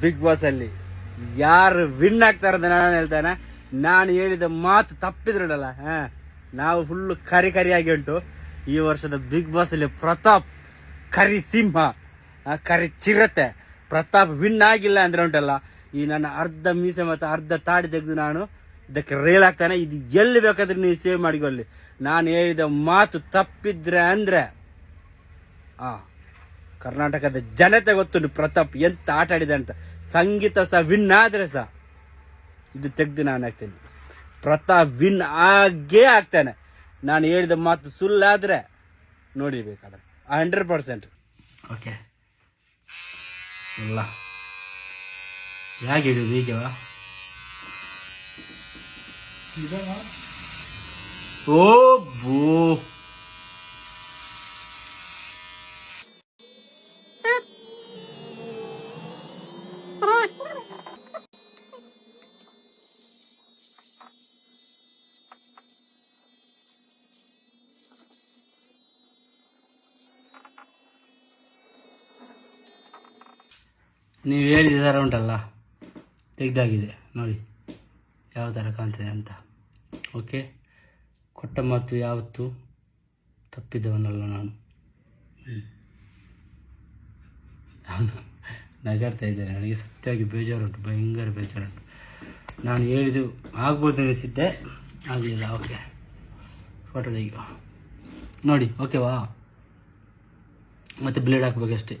Big boss ಅಲ್ಲಿ. ಯಾರು win ಆಗ್ತಾರೆ ಅಂತ ನಾನು ಹೇಳ್ತಾನೆ ನಾನು ಹೇಳಿದ ಮಾತು ತಪ್ಪಿದ್ರಲ್ಲ, ಹಾ. ನಾವು ಫುಲ್ಲು ಕರಿ ಕರಿಯಾಗಿ ಉಂಟು. ಈ ವರ್ಷದ ಬಿಗ್ ಬಾಸ್ ಅಲ್ಲಿ ಪ್ರತಾಪ್ ಕರಿ ಸಿಂಹ ಕರಿ ಚಿರತೆ. ಪ್ರತಾಪ್ ವಿನ್ ಆಗಿಲ್ಲ ಅಂದ್ರೆ ಉಂಟಲ್ಲ, ಈ ನನ್ನ ಅರ್ಧ ಮೀಸೆ ಮತ್ತು ಅರ್ಧ ತಾಡಿ ತೆಗೆದು ನಾನು ಇದಕ್ಕೆ ರೇಲ್ ಆಗ್ತಾನೆ ಇದು ಎಲ್ಲಿ ಬೇಕಾದ್ರೆ ನೀವು ಸೇವ್ ಮಾಡಿಕೊಳ್ಳಿ. ನಾನು ಹೇಳಿದ ಮಾತು ತಪ್ಪಿದ್ರೆ ಅಂದ್ರೆ, ಆ ಕರ್ನಾಟಕದ ಜನತೆ ಗೊತ್ತು ಪ್ರತಾಪ್ ಎಂತ ಆಟ ಆಡಿದೆ ಅಂತ. ಸಂಗೀತ ಸಹ ವಿನ್ ಆದರೆ ಸಹ ಇದು ತೆಗೆದು ನಾನು ಹಾಕ್ತೇನೆ. ಪ್ರತಾಪ್ ವಿನ್ ಆಗೇ ಆಗ್ತಾನೆ ನಾನು ಹೇಳಿದ ಮಾತು ಸುಳ್ಳಾದ್ರೆ ನೋಡಿಬೇಕಾದ್ರೆ ಹಂಡ್ರೆಡ್ ಪರ್ಸೆಂಟ್ ಓಕೆ ಇಲ್ಲ ಹೇಗೆ ಹಿಡಿಯೋದು ಓ ಬೋ ನೀವು ಹೇಳಿದ ಥರ ಉಂಟಲ್ಲ? ತೆಗ್ದಾಗಿದೆ. ನೋಡಿ. ಯಾವ ಥರ ಕಾಣ್ತದೆ ಅಂತ. ಓಕೆ. ಕೊಟ್ಟ ಮಾತು ಯಾವತ್ತು ತಪ್ಪಿದ್ದವನಲ್ಲ ನಾನು. ನಾನು ನಗಾಡ್ತಾ ಇದ್ದೇನೆ ನನಗೆ ಸತ್ಯವಾಗಿ ಬೇಜಾರುಂಟು. ಭಯಂಕರ ಬೇಜಾರುಂಟು. ನಾನು ಹೇಳಿದ್ದು ಆಗ್ಬೋದು ಅನಿಸಿದ್ದೆ. ಆಗಲಿಲ್ಲ. ಓಕೆ. ಫೋಟೋ ತೆಗಿಯೋ. ನೋಡಿ. ಓಕೆವಾ? ಮತ್ತು ಬ್ಲೇಡ್ ಹಾಕ್ಬೇಕಷ್ಟೇ.